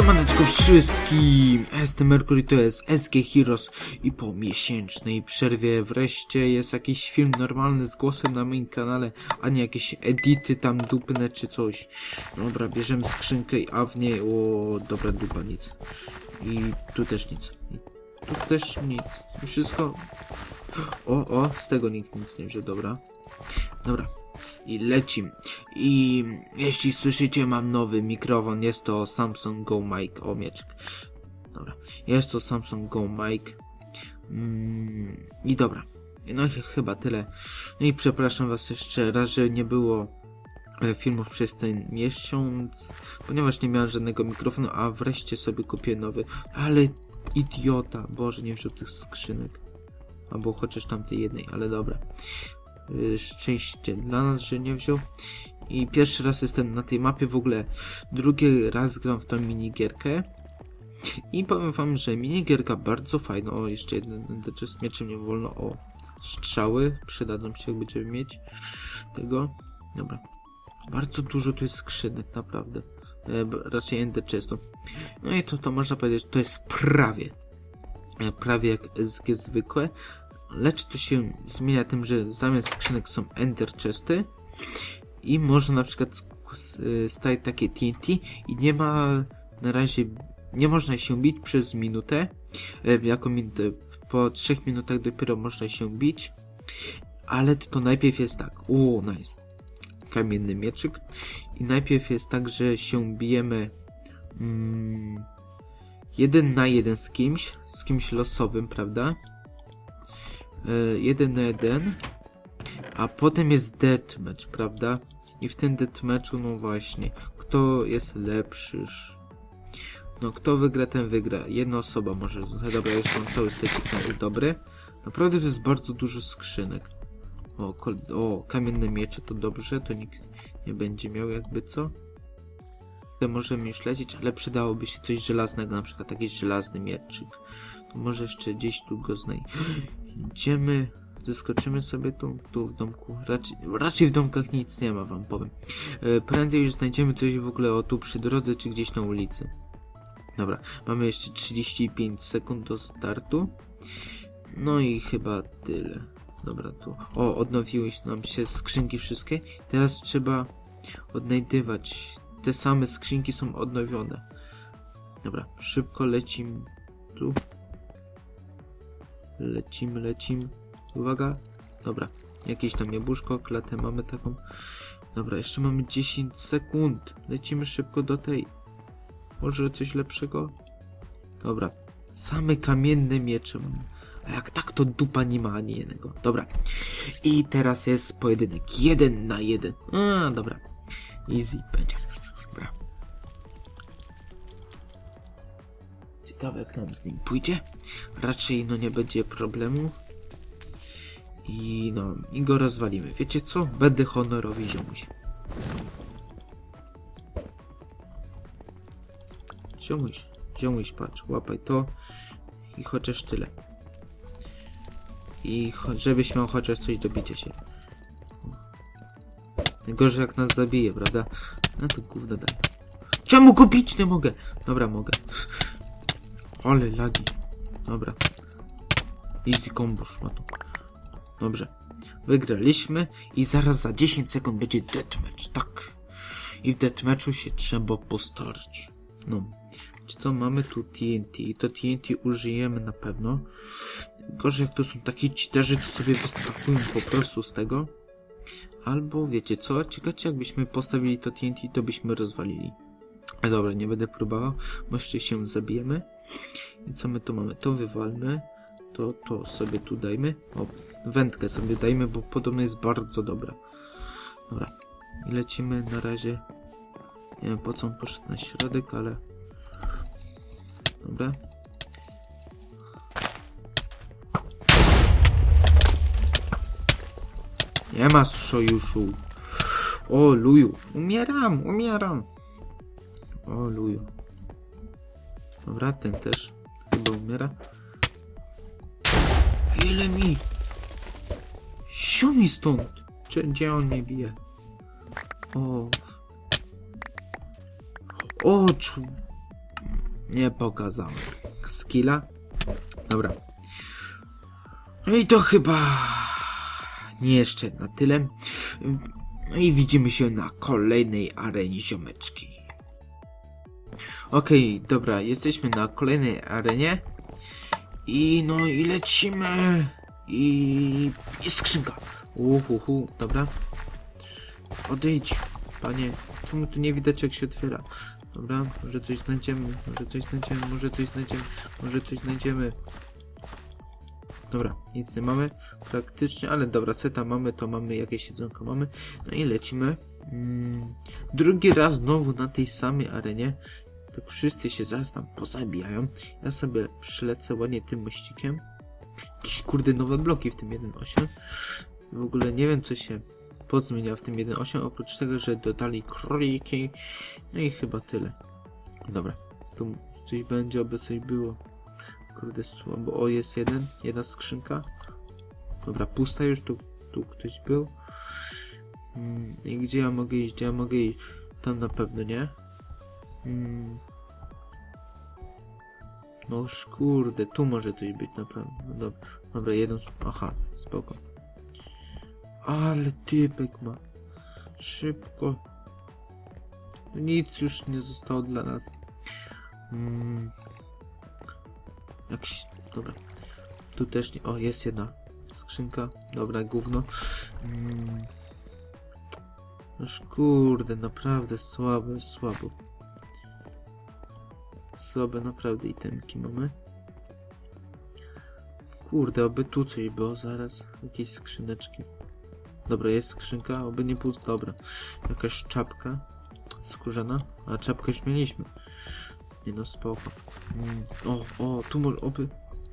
Siemaneczko wszystkim! Jestem Mercury, to jest SG Heroes i po miesięcznej przerwie wreszcie jest jakiś film normalny z głosem na moim kanale, a nie jakieś edity tam dupne czy coś. Dobra, bierzemy skrzynkę, a w niej, o dobra dupa, nic. I tu też nic. Tu też nic. I wszystko... O, o, z tego nikt nic nie wziął, dobra. Dobra, i lecim. I jeśli słyszycie, mam nowy mikrofon. Jest to Samsung Go Mic. O, mieczek. Dobra. Jest to Samsung Go Mic. Mm, I dobra. No i ch- chyba tyle. No i przepraszam was jeszcze raz, że nie było e, filmów przez ten miesiąc, ponieważ nie miałem żadnego mikrofonu, a wreszcie sobie kupię nowy. Ale idiota. Boże, nie wziął tych skrzynek. Albo chociaż tamtej jednej, ale dobra szczęście dla nas, że nie wziął. I pierwszy raz jestem na tej mapie w ogóle. Drugi raz gram w tą minigierkę. I powiem wam, że minigierka bardzo fajna. O, jeszcze jeden enderchest z mieczem nie wolno. O, strzały przydadzą się, jak będziemy mieć tego. Dobra. Bardzo dużo tu jest skrzynek, naprawdę. E, raczej enderchestów. No i to, to można powiedzieć, to jest prawie. e, Prawie jak SG zwykłe. Lecz to się zmienia tym, że zamiast skrzynek są ender chesty i można na przykład y, stać takie TNT i nie ma na razie, nie można się bić przez minutę, e, jako minutę, po 3 minutach dopiero można się bić, ale to najpierw jest tak, o nice, kamienny mieczyk. I najpierw jest tak, że się bijemy mm, jeden na jeden z kimś, z kimś losowym, prawda? E, jeden na jeden, a potem jest deathmatch, prawda? I w tym deathmatchu, no właśnie, kto jest lepszy? No, kto wygra, ten wygra. Jedna osoba może. No, dobra, jeszcze mam cały secik na dobry. Naprawdę to jest bardzo dużo skrzynek. O, o, kamienne miecze to dobrze, to nikt nie będzie miał jakby co. Możemy już lecieć, ale przydałoby się coś żelaznego, na przykład jakiś żelazny mieczyk. Może jeszcze gdzieś tu go znajdę. Idziemy, zeskoczymy sobie tu, tu w domku. Raczej, raczej w domkach nic nie ma, wam powiem. E, prędzej już znajdziemy coś w ogóle o tu przy drodze, czy gdzieś na ulicy. Dobra, mamy jeszcze 35 sekund do startu. No i chyba tyle. Dobra, tu. O, odnowiły nam się skrzynki wszystkie. Teraz trzeba odnajdywać. Te same skrzynki są odnowione. Dobra, szybko lecimy tu. Lecimy, lecimy. Uwaga. Dobra. Jakieś tam jabłuszko, klatę mamy taką. Dobra, jeszcze mamy 10 sekund. Lecimy szybko do tej. Może coś lepszego? Dobra. Same kamienne miecze. A jak tak, to dupa nie ma ani jednego. Dobra. I teraz jest pojedynek. Jeden na jeden. A, dobra. Easy będzie. Dobra. Ciekawe jak nam z nim pójdzie. Raczej no nie będzie problemu. I no, i go rozwalimy. Wiecie co? Będę honorowy ziomuś. Ziomuś, ziomuś, patrz, łapaj to. I chociaż tyle. I żebyś miał chociaż coś do bicia się. Najgorzej jak nas zabije, prawda? No to gówno daj. Czemu bić nie mogę? Dobra, mogę. Ale lagi. Dobra. Easy combo szmatu. Dobrze. Wygraliśmy i zaraz za 10 sekund będzie deathmatch, tak. I w deathmatchu się trzeba postarać. No. Co, mamy tu TNT. To TNT użyjemy na pewno. Gorzej jak to są takie cheaterzy, co sobie wyskakują po prostu z tego. Albo wiecie co, ciekawe jakbyśmy postawili to TNT, to byśmy rozwalili. Ale dobra, nie będę próbował, bo się zabijemy. I co my tu mamy? To wywalmy. To, to sobie tu dajmy. O, wędkę sobie dajmy, bo podobno jest bardzo dobra. Dobra. I lecimy na razie. Nie wiem po co on poszedł na środek, ale... Dobra. Nie ma sojuszu. O, luju. Umieram, umieram. O, luju. Dobra, ten też chyba umiera. Wiele mi. Sio mi stąd. Cze- Gdzie on mnie bije? O. O, czu... Nie pokazałem. Skilla? Dobra. No i to chyba nie jeszcze na tyle. No i widzimy się na kolejnej arenie ziomeczki. Okej, dobra, jesteśmy na kolejnej arenie. I no i lecimy. I jest skrzynka. Uhuhu, dobra. Odejdź, panie. Czemu tu nie widać jak się otwiera? Dobra, może coś znajdziemy, może coś znajdziemy, może coś znajdziemy, może coś znajdziemy. Dobra, nic nie mamy praktycznie, ale dobra, seta mamy, to mamy jakieś jedzonko mamy. No i lecimy. Mm, drugi raz znowu na tej samej arenie. Tak wszyscy się zaraz tam pozabijają. Ja sobie przylecę ładnie tym mościkiem. Jakieś kurde nowe bloki w tym 1.8. W ogóle nie wiem co się pozmienia w tym 1.8, oprócz tego, że dodali króliki. No i chyba tyle. Dobra, tu coś będzie, aby coś było. Kurde słabo. O, jest jeden, jedna skrzynka. Dobra, pusta już, tu, tu ktoś był. Mm, I gdzie ja mogę iść? Gdzie ja mogę iść? Tam na pewno nie. Mm. No kurde, tu może coś być naprawdę. No dobra, dobra, jeden. Aha, spoko. Ale typek ma. Szybko. No Nic już nie zostało dla nas. Mm. Jakiś. Dobra. Tu też nie. O, jest jedna skrzynka. Dobra, gówno. Mm. Noż kurde, naprawdę słabe, słabo. Słabe naprawdę itemki mamy. Kurde, oby tu coś było zaraz. Jakieś skrzyneczki. Dobra, jest skrzynka, oby nie pusta. Dobra. Jakaś czapka skórzana. A czapkę już mieliśmy. Nie no, spoko. Mm. O, o, tu może, oby.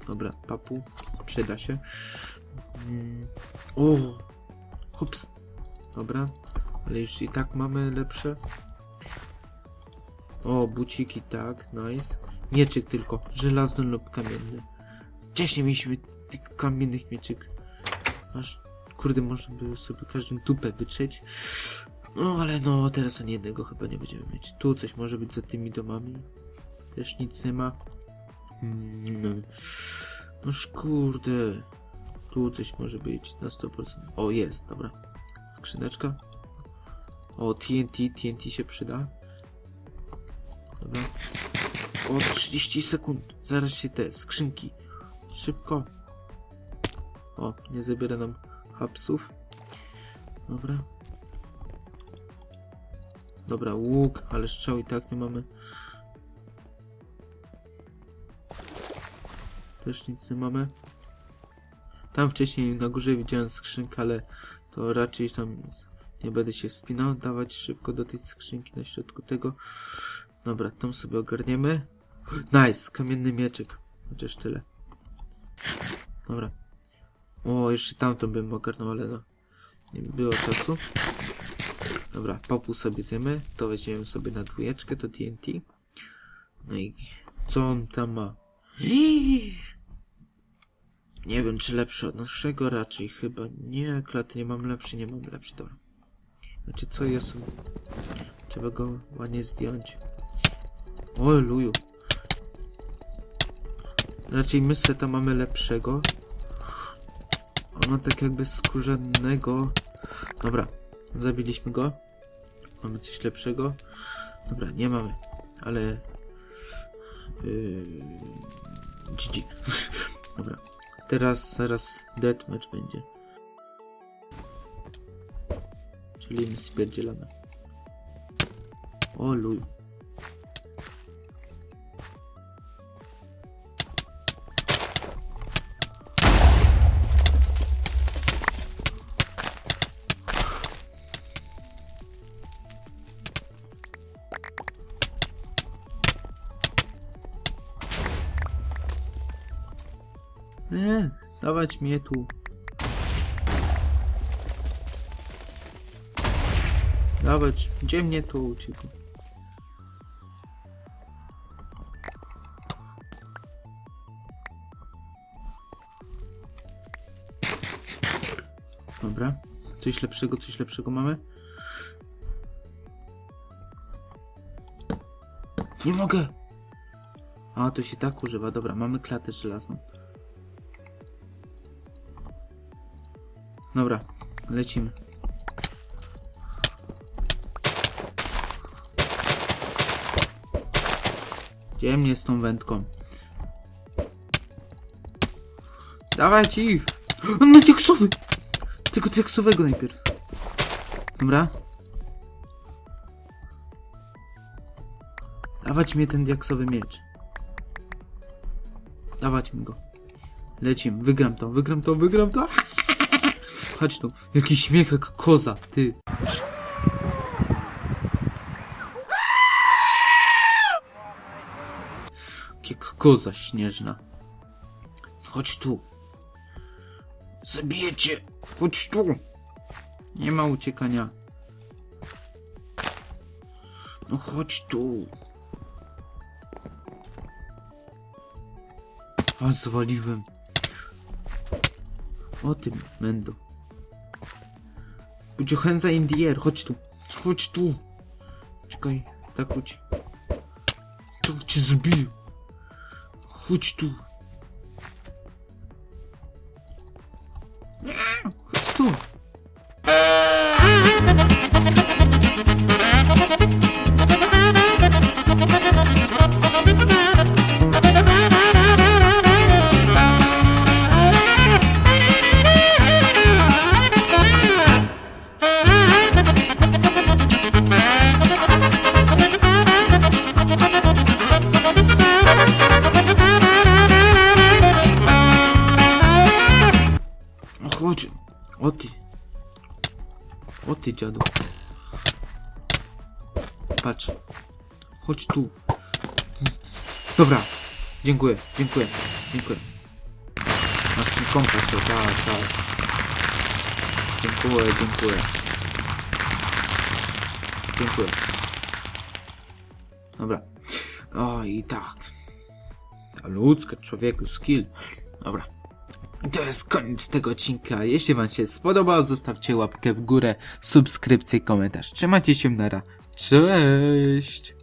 Dobra, papu. Przyda się. Mm. O! Hops. Dobra. Ale już i tak mamy lepsze. O, buciki, tak, nice. Mieczyk tylko, żelazny lub kamienny. Wcześniej mieliśmy tych kamiennych mieczyk. Aż, kurde, można by sobie każdą dupę wytrzeć. No, ale no, teraz ani jednego chyba nie będziemy mieć. Tu coś może być za tymi domami. Też nic nie ma. Mm, no. Noż kurde. Tu coś może być na 100%. O, jest, dobra. Skrzyneczka. O, TNT, TNT się przyda. Dobra. O, 30 sekund. Zaraz się te skrzynki. Szybko. O, nie zabiera nam hapsów. Dobra. Dobra, łuk, ale strzał i tak nie mamy. Też nic nie mamy. Tam wcześniej na górze widziałem skrzynkę, ale to raczej tam nie będę się wspinał. Dawać szybko do tej skrzynki na środku tego. Dobra, tam sobie ogarniemy. Nice, kamienny mieczyk. Chociaż tyle. Dobra. O, jeszcze tamto bym ogarnął, ale no. Nie było czasu. Dobra, popu sobie zjemy. To weźmiemy sobie na dwójeczkę, to TNT. No i co on tam ma? Nie wiem, czy lepszy od naszego, raczej chyba nie. Klaty nie mam lepszy, nie mam lepszy, dobra. Znaczy, co jest? Trzeba go ładnie zdjąć. O, luju. Raczej my seta mamy lepszego. Ona tak jakby skórzanego. Dobra, zabiliśmy go. Mamy coś lepszego. Dobra, nie mamy, ale... Yy... GG. Dobra, teraz zaraz deathmatch będzie. Czyli my spierdzielamy. O luj. Dawać mnie tu. Dawać, gdzie mnie tu uciekł? Dobra, coś lepszego, coś lepszego mamy? Nie mogę! A, tu się tak używa. Dobra, mamy klatę żelazną. Dobra, lecimy. Gdzie mnie z tą wędką? Dawajcie ich! No diaksowy! Tego diaksowego najpierw. Dobra. Dawać mi ten diaksowy miecz. Dawać mi go. Lecim, wygram to, wygram to, wygram to. Chodź tu, jakiś śmiech jak koza, ty. Jak koza śnieżna. Chodź tu. Zabijecie. Chodź tu. Nie ma uciekania. No chodź tu. A zwaliłem. O tym, Mendo. Put your hands in the air. Chodź tu. Chodź tu. Czekaj, tak chodź. To cię zbiję. Chodź tu. Chodź. O ty. O ty dziadu. Patrz. Chodź tu. Dobra. Dziękuję, dziękuję, dziękuję. Masz mi kompas, to tak, tak. Dziękuję, dziękuję. Dziękuję. Dobra. O i tak. Ta ludzka człowieku skill. Dobra. I To jest koniec tego odcinka. Jeśli wam się spodobał, zostawcie łapkę w górę, subskrypcję i komentarz. Trzymajcie się nara. Cześć!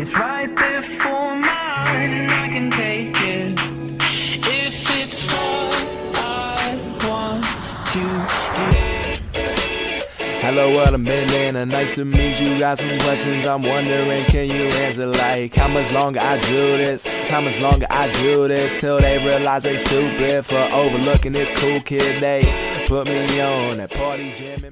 It's right what I'm in and nice to meet you. Got some questions I'm wondering, can you answer? Like, how much longer I do this? How much longer I do this? Till they realize they stupid for overlooking this cool kid. They put me on at parties, gym.